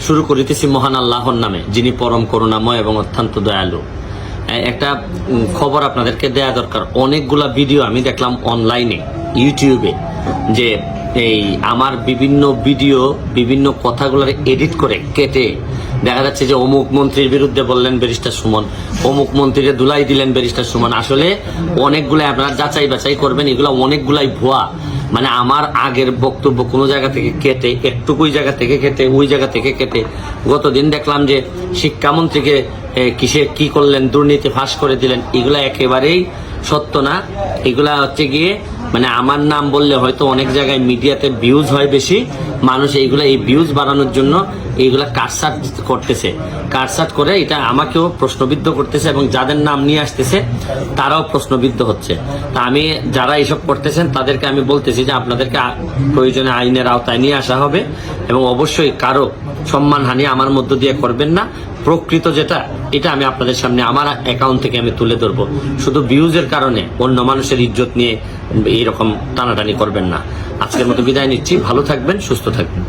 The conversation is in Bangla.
শুরু করিতেছি মহান আল্লাহর নামে, যিনি পরম করুণাময় এবং অত্যন্ত দয়ালু। একটা খবর আপনাদেরকে দেয়া দরকার। অনেকগুলা ভিডিও আমি দেখলাম অনলাইনে, ইউটিউবে, যে এই আমার বিভিন্ন ভিডিও, বিভিন্ন কথাগুলোর এডিট করে কেটে দেখা যাচ্ছে যে অমুক মন্ত্রীর বিরুদ্ধে বললেন ব্যারিস্টার সুমন, অমুক মন্ত্রীরে দুলাই দিলেন ব্যারিস্টার সুমন। আসলে অনেকগুলো আপনারা যাচাই বাছাই করবেন, এগুলো অনেকগুলাই ভুয়া। মানে আমার আগের বক্তব্য কোনো জায়গা থেকে কেটে, একটুকুই জায়গা থেকে কেটে, ওই জায়গা থেকে কেটে গতদিন দেখলাম যে শিক্ষামন্ত্রীকে কিসে কি করলেন, দুর্নীতি ফাঁস করে দিলেন, এগুলা একেবারেই সত্য না। এগুলা হচ্ছে গিয়ে মানে আমার নাম বললে হয়তো অনেক জায়গায় মিডিয়াতে ভিউজ হয় বেশি মানুষ এইগুলা, এই ভিউজ বাড়ানোর জন্য এইগুলা কাটসাট করতেছে। কাটসাট করে এটা আমাকেও প্রশ্নবিদ্ধ করতেছে এবং যাদের নাম নিয়ে আসতেছে, তারাও প্রশ্নবিদ্ধ হচ্ছে। তা আমি, যারা এইসব করতেছেন, তাদেরকে আমি বলতেছি যে আপনাদেরকে প্রয়োজনে আইনের আওতায় নিয়ে আসা হবে এবং অবশ্যই কারও সম্মানহানি আমার মধ্য দিয়ে করবেন না। প্রকৃত যেটা, এটা আমি আপনাদের সামনে আমার অ্যাকাউন্ট থেকে আমি তুলে ধরবো। শুধু ভিউজের কারণে অন্য মানুষের ইজ্জত নিয়ে এইরকম টানাটানি করবেন না। আজকের মতো বিদায় নিচ্ছি। ভালো থাকবেন সুস্থ থাকবেন।